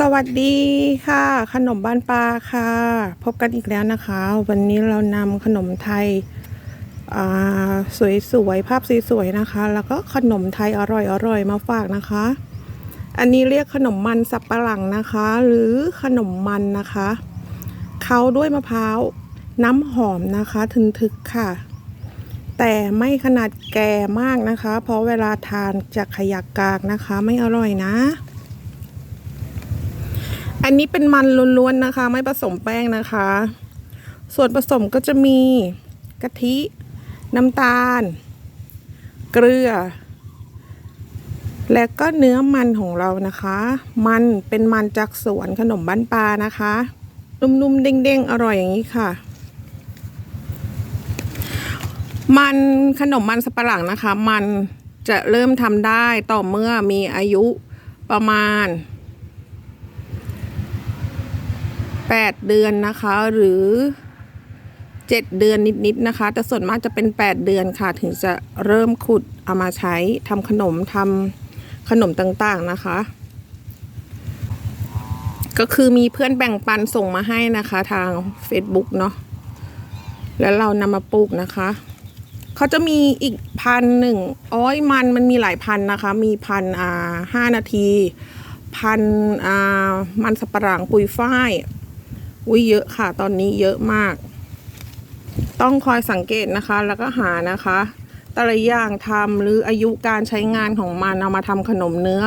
สวัสดีค่ะ ขนมบ้านปลาค่ะ พบกันอีกแล้วนะคะ วันนี้เรานำขนมไทยสวยๆภาพสวยๆนะคะ แล้วก็ขนมไทยอร่อยๆมาฝากนะคะ อันนี้เรียกขนมมันสับปะหลังนะคะ หรือขนมมันนะคะเขาด้วยมะพร้าวน้ำหอมนะคะถึงถึกค่ะ แต่ไม่ขนาดแก่มากนะคะ เพราะเวลาทานจะขยักกากนะคะ ไม่อร่อยนะ อันนี้เป็นมันล้วนๆนะคะ ไม่ผสมแป้งนะคะ ส่วนผสมก็จะมีกะทิ น้ำตาล เกลือ และก็เนื้อมันของเรานะคะ มันเป็นมันจากสวนขนมบ้านปลานะคะ นุ่มๆเด้งๆ อร่อยอย่างนี้ค่ะ มันขนมมันสับปะหลังนะคะ มันจะเริ่มทำได้ต่อเมื่อมีอายุประมาณ 8 เดือนนะคะ หรือ 7 เดือนนิดๆนะคะ แต่ส่วนมากจะเป็น 8 เดือนค่ะ ถึงจะเริ่มขุดเอามาใช้ทำขนมทำขนมต่างๆนะคะ ก็คือมีเพื่อนแบ่งปันส่งมาให้นะคะ ทาง Facebook เนาะแล้วเรานำมาปลูกนะคะเขาจะมีอีกพันหนึ่งอ้อยมันมันมีหลายพันนะคะ มีพันอ่าห้านาที พันอ่ามันสับปะหลังปุยฝ้าย อุ้ยเยอะค่ะ ตอนนี้เยอะมาก ต้องคอยสังเกตนะคะ แล้วก็หานะคะแต่ละอย่างทำหรืออายุการใช้งานของมันเอามาทำขนมเนื้อ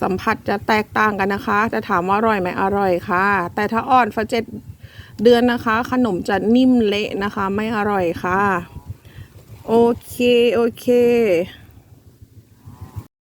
สัมผัสจะแตกต่างกันนะคะ จะถามว่าอร่อยไหมอร่อยค่ะ แต่ถ้าอ่อนฟ้าเจ็ดเดือนนะคะ ขนมจะนิ่มเละนะคะ ไม่อร่อยค่ะ โอเค โอเค